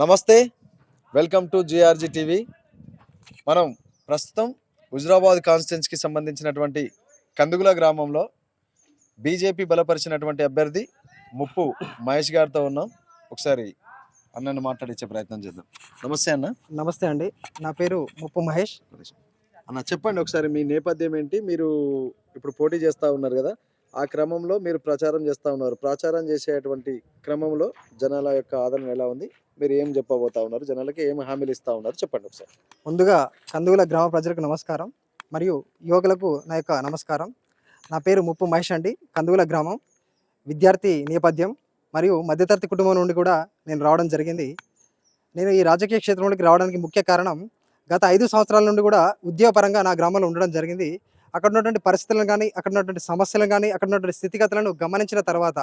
నమస్తే welcome to GRG TV. మనం ప్రస్తుతం హుజరాబాద్ కాన్స్టిట్యున్సీకి సంబంధించినటువంటి కందుగుల గ్రామంలో బీజేపీ బలపరిచినటువంటి అభ్యర్థి ముప్పు మహేష్ గారితో ఉన్నాం. ఒకసారి అన్నను మాట్లాడించే ప్రయత్నం చేద్దాం. నమస్తే అన్న. నమస్తే అండి. నా పేరు ముప్పు మహేష్. అన్న చెప్పండి ఒకసారి మీ నేపథ్యం ఏంటి? మీరు ఇప్పుడు పోటీ చేస్తూ ఉన్నారు కదా ఆ క్రమంలో మీరు ప్రచారం చేస్తూ ఉన్నారు. ప్రచారం చేసేటువంటి క్రమంలో జనాల యొక్క ఆదరణ ఎలా ఉంది? మీరు ఏం చెప్పబోతా ఉన్నారు? జనాలకి ఏం హామీలు ఇస్తా ఉన్నారు? చెప్పండి ఒకసారి. ముందుగా కందుగుల గ్రామ ప్రజలకు నమస్కారం. మరియు యువకులకు నా యొక్క నమస్కారం. నా పేరు ముప్పు మహేష్ అండి. కందుగుల గ్రామం. విద్యార్థి నేపథ్యం. మరియు మధ్యతరగతి కుటుంబం నుండి కూడా నేను రావడం జరిగింది. నేను ఈ రాజకీయ క్షేత్రంలోకి రావడానికి ముఖ్య కారణం గత ఐదు సంవత్సరాల నుండి కూడా ఉద్యోగపరంగా నా గ్రామంలో ఉండడం జరిగింది. అక్కడ ఉన్నటువంటి పరిస్థితులను కానీ అక్కడ ఉన్నటువంటి సమస్యలను కానీ అక్కడ ఉన్నటువంటి స్థితిగతులను గమనించిన తర్వాత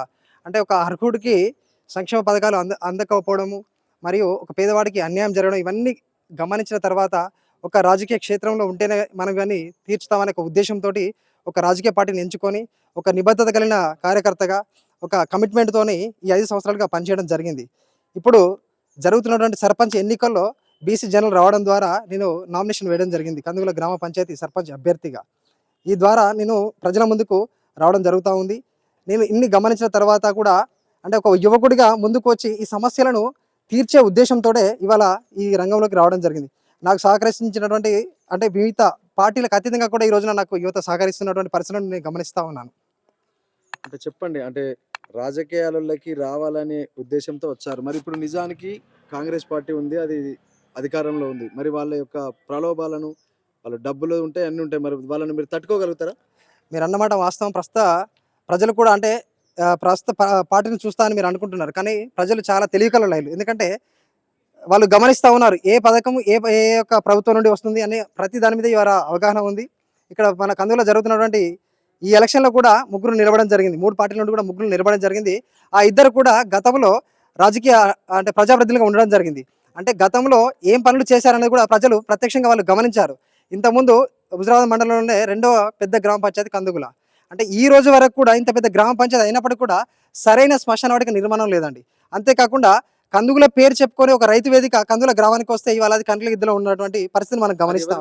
అంటే ఒక అర్హుడికి సంక్షేమ పథకాలు అంద అందకపోవడము మరియు ఒక పేదవాడికి అన్యాయం జరగడం ఇవన్నీ గమనించిన తర్వాత ఒక రాజకీయ క్షేత్రంలో ఉంటేనే మనం ఇవన్నీ తీర్చుతామనే ఒక ఉద్దేశంతో ఒక రాజకీయ పార్టీని ఎంచుకొని ఒక నిబద్ధత కలిగిన కార్యకర్తగా ఒక కమిట్మెంట్తోని ఈ ఐదు సంవత్సరాలుగా పనిచేయడం జరిగింది. ఇప్పుడు జరుగుతున్నటువంటి సర్పంచ్ ఎన్నికల్లో బీసీ జనరల్ రావడం ద్వారా నేను నామినేషన్ వేయడం జరిగింది కందుగుల గ్రామ పంచాయతీ సర్పంచ్ అభ్యర్థిగా. ఈ ద్వారా నేను ప్రజల ముందుకు రావడం జరుగుతూ ఉంది. నేను ఇన్ని గమనించిన తర్వాత కూడా అంటే ఒక యువకుడిగా ముందుకు వచ్చి ఈ సమస్యలను తీర్చే ఉద్దేశంతో ఇవాళ ఈ రంగంలోకి రావడం జరిగింది. నాకు సహకరించినటువంటి అంటే వివిధ పార్టీలకు అతీతంగా కూడా ఈ రోజున నాకు యువత సహకరిస్తున్నటువంటి పరిస్థితులను నేను గమనిస్తూ ఉన్నాను. అంటే చెప్పండి అంటే రాజకీయాలలోకి రావాలనే ఉద్దేశంతో వచ్చారు. మరి ఇప్పుడు నిజానికి కాంగ్రెస్ పార్టీ ఉంది అది అధికారంలో ఉంది. మరి వాళ్ళ యొక్క ప్రలోభాలను వాళ్ళ డబ్బులు ఉంటాయి అన్నీ ఉంటాయి. మరి వాళ్ళని మీరు తట్టుకోగలుగుతారా? మీరు అన్నమాట వాస్తవం. ప్రస్తుత ప్రజలు కూడా అంటే ప్రస్తుత పార్టీని చూస్తా అని మీరు అనుకుంటున్నారు. కానీ ప్రజలు చాలా తెలియకల లైలు. ఎందుకంటే వాళ్ళు గమనిస్తూ ఉన్నారు ఏ పథకం ఏ ఏ యొక్క ప్రభుత్వం నుండి వస్తుంది అనే ప్రతి దాని మీద ఇవాళ అవగాహన ఉంది. ఇక్కడ మన కందులో జరుగుతున్నటువంటి ఈ ఎలక్షన్లో కూడా ముగ్గురు నిలబడడం జరిగింది. మూడు పార్టీల నుండి కూడా ముగ్గురు నిలబడడం జరిగింది. ఆ ఇద్దరు కూడా గతంలో రాజకీయ అంటే ప్రజాప్రతినిధులుగా ఉండడం జరిగింది. అంటే గతంలో ఏం పనులు చేశారనేది కూడా ప్రజలు ప్రత్యక్షంగా వాళ్ళు గమనించారు. ఇంతకుముందు హుజరాబాద్ మండలంలోనే రెండవ పెద్ద గ్రామ పంచాయతీ కందుగుల. అంటే ఈ రోజు వరకు కూడా ఇంత పెద్ద గ్రామ పంచాయతీ అయినప్పటికీ కూడా సరైన శ్మశాన వాటిక నిర్మాణం లేదండి. అంతేకాకుండా కందుగుల పేరు చెప్పుకొని ఒక రైతు వేదిక కందుల గ్రామానికి వస్తే ఇవాళ అది కంట్ల గిద్దలో ఉన్నటువంటి పరిస్థితిని మనం గమనిస్తా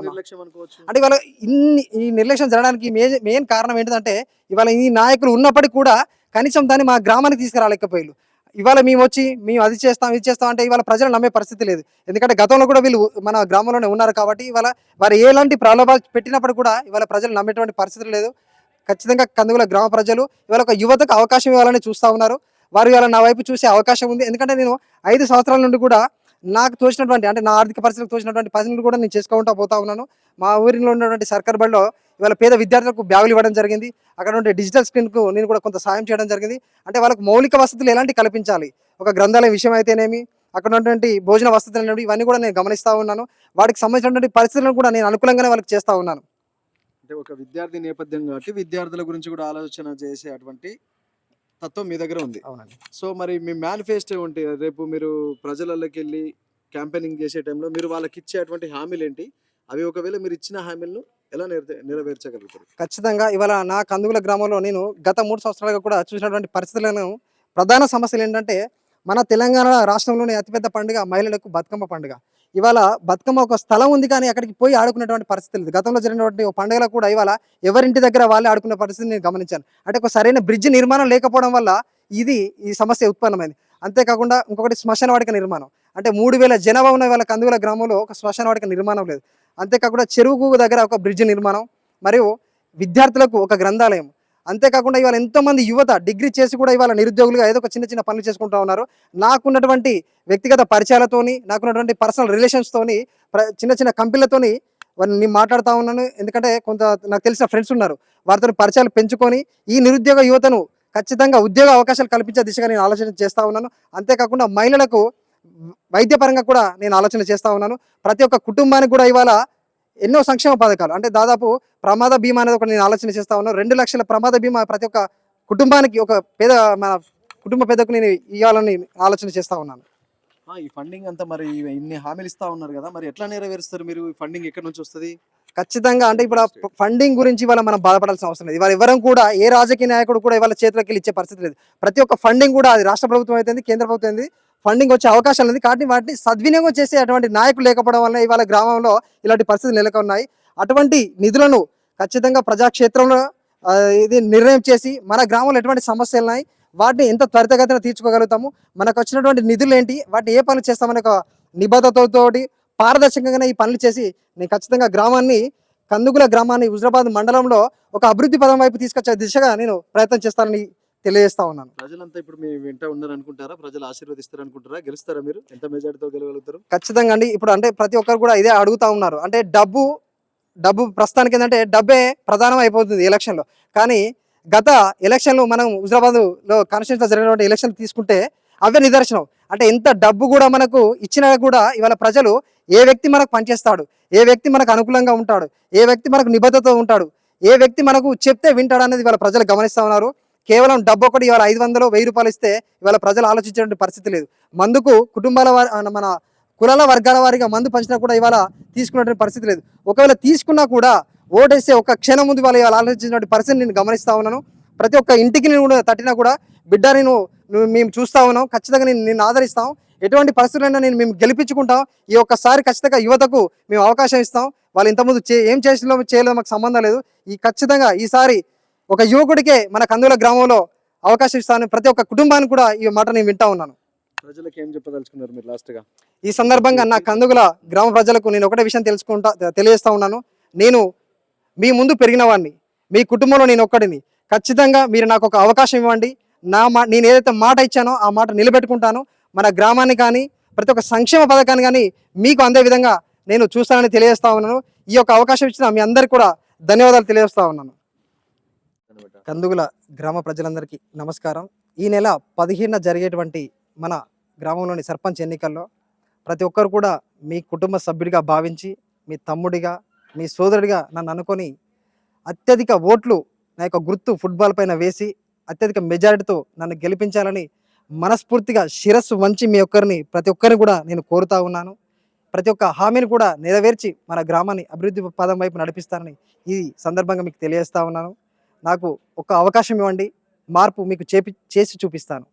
అంటే ఇవాళ ఇన్ని ఈ నిర్లక్ష్యం జరగడానికి మెయిన్ కారణం ఏంటంటే ఇవాళ ఈ నాయకులు ఉన్నప్పటికీ కూడా కనీసం దాన్ని మా గ్రామానికి తీసుకురాలేకపోయారు ఇవాళ మేము వచ్చి మేము అది చేస్తాం ఇది చేస్తాం అంటే ఇవాళ ప్రజలు నమ్మే పరిస్థితి లేదు. ఎందుకంటే గతంలో కూడా వీళ్ళు మన గ్రామంలోనే ఉన్నారు కాబట్టి ఇవాళ వారు ఎలాంటి ప్రలోభాలు పెట్టినప్పుడు కూడా ఇవాళ ప్రజలు నమ్మేటువంటి పరిస్థితి లేదు. ఖచ్చితంగా కందుగుల గ్రామ ప్రజలు ఇవాళ ఒక యువతకు అవకాశం ఇవ్వాలని చూస్తూ ఉన్నారు. వారు ఇవాళ నా వైపు చూసే అవకాశం ఉంది. ఎందుకంటే నేను ఐదు సంవత్సరాల నుండి కూడా నాకు తోచినటువంటి అంటే నా ఆర్థిక పరిస్థితులకు తోచినటువంటి పనులు కూడా నేను చేసుకుంటూ పోతా ఉన్నాను. మా ఊరిలో ఉన్నటువంటి సర్కార్ బడిలో ఇవాళ పేద విద్యార్థులకు బ్యాగులు ఇవ్వడం జరిగింది. అక్కడ ఉండే డిజిటల్ స్క్రీన్కు నేను కూడా కొంత సాయం చేయడం జరిగింది. అంటే వాళ్ళకు మౌలిక వసతులు ఎలాంటి కల్పించాలి? ఒక గ్రంథాలయం విషయం అయితేనేమి అక్కడ ఉన్నటువంటి భోజన వసతులు అనేవి ఇవన్నీ కూడా నేను గమనిస్తూ ఉన్నాను. వాటికి సంబంధించినటువంటి పరిస్థితులను కూడా నేను అనుకూలంగానే వాళ్ళకి చేస్తూ ఉన్నాను. అంటే ఒక విద్యార్థి నేపథ్యం కాబట్టి విద్యార్థుల గురించి కూడా ఆలోచన చేసే అటువంటి తత్వం మీ దగ్గర ఉంది. అవునండి. సో మరి మీ మేనిఫెస్టో ఏంటి రేపు మీరు ప్రజలలోకి వెళ్ళి క్యాంపెయినింగ్ చేసే టైంలో మీరు వాళ్ళకి ఇచ్చేటువంటి హామీలు ఏంటి అవి ఒకవేళ మీరు ఇచ్చిన హామీలను ఎలా నెరవే- నెరవేర్చగలుగుతారు? ఖచ్చితంగా ఇవాళ నా కందుగుల గ్రామంలో నేను గత మూడు సంవత్సరాలుగా కూడా చూసినటువంటి పరిస్థితులను ప్రధాన సమస్యలు ఏంటంటే మన తెలంగాణ రాష్ట్రంలోని అతిపెద్ద పండుగ మహిళలకు బతుకమ్మ పండుగ. ఇవాళ బతుకమ్మ ఒక స్థలం ఉంది కానీ అక్కడికి పోయి ఆడుకునేటువంటి పరిస్థితి లేదు. గతంలో జరిగినటువంటి ఒక కూడా ఇవాళ ఎవరింటి దగ్గర వాళ్ళే ఆడుకునే పరిస్థితి నేను గమనించాను. అంటే ఒక సరైన బ్రిడ్జ్ నిర్మాణం లేకపోవడం వల్ల ఇది ఈ సమస్య ఉత్పన్నమైంది. అంతేకాకుండా ఇంకొకటి శ్మశాన నిర్మాణం. అంటే మూడు వేల జనాభా ఉన్న వాళ్ళ కందుగుల గ్రామంలో ఒక శ్మశానవాడిక నిర్మాణం లేదు. అంతేకాకుండా చెరువు దగ్గర ఒక బ్రిడ్జ్ నిర్మాణం. మరియు విద్యార్థులకు ఒక గ్రంథాలయం. అంతేకాకుండా ఇవాళ ఎంతోమంది యువత డిగ్రీ చేసి కూడా ఇవాళ నిరుద్యోగులుగా ఏదో ఒక చిన్న చిన్న పనులు చేసుకుంటా ఉన్నారు. నాకున్నటువంటి వ్యక్తిగత పరిచయాలతోని నాకున్నటువంటి పర్సనల్ రిలేషన్స్తోని ప్ర- చిన్న చిన్న కంపెనీలతోని నేను మాట్లాడుతూ ఉన్నాను. ఎందుకంటే కొంత నాకు తెలిసిన ఫ్రెండ్స్ ఉన్నారు. వారితో పరిచయాలు పెంచుకొని ఈ నిరుద్యోగ యువతను ఖచ్చితంగా ఉద్యోగ అవకాశాలు కల్పించే దిశగా నేను ఆలోచన చేస్తూ ఉన్నాను. అంతేకాకుండా మహిళలకు వైద్యపరంగా కూడా నేను ఆలోచన చేస్తూ ఉన్నాను. ప్రతి ఒక్క కుటుంబానికి కూడా ఇవాళ ఎన్నో సంక్షేమ పథకాలు. అంటే దాదాపు ప్రమాద బీమా అనేది ఒకటి నేను ఆలోచన చేస్తా ఉన్నాను రెండు లక్షల ప్రమాద బీమా ప్రతి ఒక్క కుటుంబానికి ఒక పేద మన కుటుంబ పెద్దకు నేను ఇవ్వాలని ఆలోచన చేస్తా ఉన్నాను. ఈ ఫండింగ్ అంతా మరి ఇన్ని హామీలు ఇస్తా ఉన్నారు కదా మరి ఎట్లా నెరవేరుస్తారు మీరు? ఈ ఫండింగ్ ఎక్కడి నుంచి వస్తుంది? ఖచ్చితంగా అంటే ఇప్పుడు ఫండింగ్ గురించి ఇవాళ మనం బాధపడాల్సిన అవసరం లేదు. ఇవాళ ఎవరం కూడా ఏ రాజకీయ నాయకుడు కూడా ఇవాళ చేతులకి వెళ్ళి ఇచ్చే పరిస్థితి లేదు. ప్రతి ఒక్క ఫండింగ్ కూడా అది రాష్ట్ర ప్రభుత్వం అయితే కేంద్ర ప్రభుత్వం అయింది ఫండింగ్ వచ్చే అవకాశాలు ఉంది. కాబట్టి వాటిని సద్వినియోగం చేసే అటువంటి నాయకులు లేకపోవడం వల్ల ఇవాళ గ్రామంలో ఇలాంటి పరిస్థితులు నెలకొన్నాయి. అటువంటి నిధులను ఖచ్చితంగా ప్రజాక్షేత్రంలో ఇది నిర్ణయం చేసి మన గ్రామంలో ఎటువంటి సమస్యలు ఉన్నాయి వాటిని ఎంత త్వరితగతిన తీర్చుకోగలుగుతాము మనకు వచ్చినటువంటి నిధులు ఏంటి వాటిని ఏ పనులు చేస్తామనే ఒక నిబద్ధతతోటి పారదర్శకంగా ఈ పనులు చేసి నేను ఖచ్చితంగా గ్రామాన్ని కందుకుల గ్రామాన్ని హుజరాబాద్ మండలంలో ఒక అభివృద్ధి పదం వైపు తీసుకొచ్చే దిశగా నేను ప్రయత్నం చేస్తానని తెలియజేస్తా ఉన్నాను. ప్రజలంతా ఇప్పుడు మీ వెంట ఉన్నారు అనుకుంటారా ప్రజలు ఆశీర్వదిస్తారు అనుకుంటారా గెలుస్తారా మీరు? ఎంత మెజార్టీతో గెలవగలుగుతారు? ఖచ్చితంగా అండి. ఇప్పుడు అంటే ప్రతి ఒక్కరు కూడా ఇదే అడుగుతా ఉన్నారు. అంటే డబ్బు డబ్బు ప్రస్తుతానికి ఏంటంటే డబ్బే ప్రధానం అయిపోతుంది ఎలక్షన్లో. కానీ గత ఎలక్షన్లు మనం హుజరాబాద్లో కాన్స్టిట్యూన్సీలో జరిగినటువంటి ఎలక్షన్ తీసుకుంటే అవే నిదర్శనం. అంటే ఎంత డబ్బు కూడా మనకు ఇచ్చినా కూడా ఇవాళ ప్రజలు ఏ వ్యక్తి మనకు పనిచేస్తాడు? ఏ వ్యక్తి మనకు అనుకూలంగా ఉంటాడు? ఏ వ్యక్తి మనకు నిబద్ధతతో ఉంటాడు? ఏ వ్యక్తి మనకు చెప్తే వింటాడు అనేది ఇవాళ ప్రజలు గమనిస్తా ఉన్నారు. కేవలం డబ్బు ఒకటి ఇవాళ ఐదు వందలు వెయ్యి రూపాయలు ఇస్తే ఇవాళ ప్రజలు ఆలోచించేటువంటి పరిస్థితి లేదు. మందుకు కుటుంబాల వారి మన కులాల వర్గాల వారిగా మందు పంచినా కూడా ఇవాళ తీసుకున్నటువంటి పరిస్థితి లేదు. ఒకవేళ తీసుకున్నా కూడా ఓటేస్తే ఒక క్షణం ముందు వాళ్ళు ఇవాళ ఆలోచించినటువంటి పరిస్థితిని నేను గమనిస్తా ఉన్నాను. ప్రతి ఒక్క ఇంటికి నేను కూడా తట్టినా కూడా బిడ్డ నేను మేము చూస్తా ఉన్నాం. ఖచ్చితంగా నేను నేను ఆదరిస్తాం. ఎటువంటి పరిస్థితులైనా నేను మేము గెలిపించుకుంటాం. ఈ ఒక్కసారి ఖచ్చితంగా యువతకు మేము అవకాశం ఇస్తాం. వాళ్ళు ఇంతకుముందు చే ఏం చేసినా చేయలేదు మాకు సంబంధం లేదు. ఈ ఖచ్చితంగా ఈసారి ఒక యువకుడికే మన కందుల గ్రామంలో అవకాశం ఇస్తాను ప్రతి ఒక్క కుటుంబానికి కూడా ఈ మాట నేను వింటా ఉన్నాను. ప్రజలకు ఏం చెప్పదలుచుకున్నారు మీరు లాస్ట్గా? ఈ సందర్భంగా నా కందుగుల గ్రామ ప్రజలకు నేను ఒకటే విషయం తెలుసుకుంటా తెలియజేస్తా ఉన్నాను. నేను మీ ముందు పెరిగిన వాడిని మీ కుటుంబంలో నేను ఒక్కడిని. ఖచ్చితంగా మీరు నాకు ఒక అవకాశం ఇవ్వండి. నా మా నేను ఏదైతే మాట ఇచ్చానో ఆ మాట నిలబెట్టుకుంటాను. మన గ్రామాన్ని కానీ ప్రతి ఒక్క సంక్షేమ పథకాన్ని కానీ మీకు అందే విధంగా నేను చూస్తానని తెలియజేస్తా ఉన్నాను. ఈ యొక్క అవకాశం ఇచ్చిన మీ అందరికీ కూడా ధన్యవాదాలు తెలియజేస్తా ఉన్నాను. కందుగుల గ్రామ ప్రజలందరికీ నమస్కారం. ఈ నెల పదిహేనున జరిగేటువంటి మన గ్రామంలోని సర్పంచ్ ఎన్నికల్లో ప్రతి ఒక్కరు కూడా మీ కుటుంబ సభ్యుడిగా భావించి మీ తమ్ముడిగా మీ సోదరుడిగా నన్ను అనుకొని అత్యధిక ఓట్లు నా యొక్క గుర్తు ఫుట్బాల్ పైన వేసి అత్యధిక మెజారిటీతో నన్ను గెలిపించాలని మనస్ఫూర్తిగా శిరస్సు వంచి మీ ఒక్కరిని ప్రతి ఒక్కరిని కూడా నేను కోరుతా ఉన్నాను. ప్రతి ఒక్క హామీని కూడా నెరవేర్చి మన గ్రామాన్ని అభివృద్ధి పదం వైపు నడిపిస్తానని ఈ సందర్భంగా మీకు తెలియజేస్తా ఉన్నాను. నాకు ఒక అవకాశం ఇవ్వండి. మార్పు మీకు చేపి చేసి చూపిస్తాను.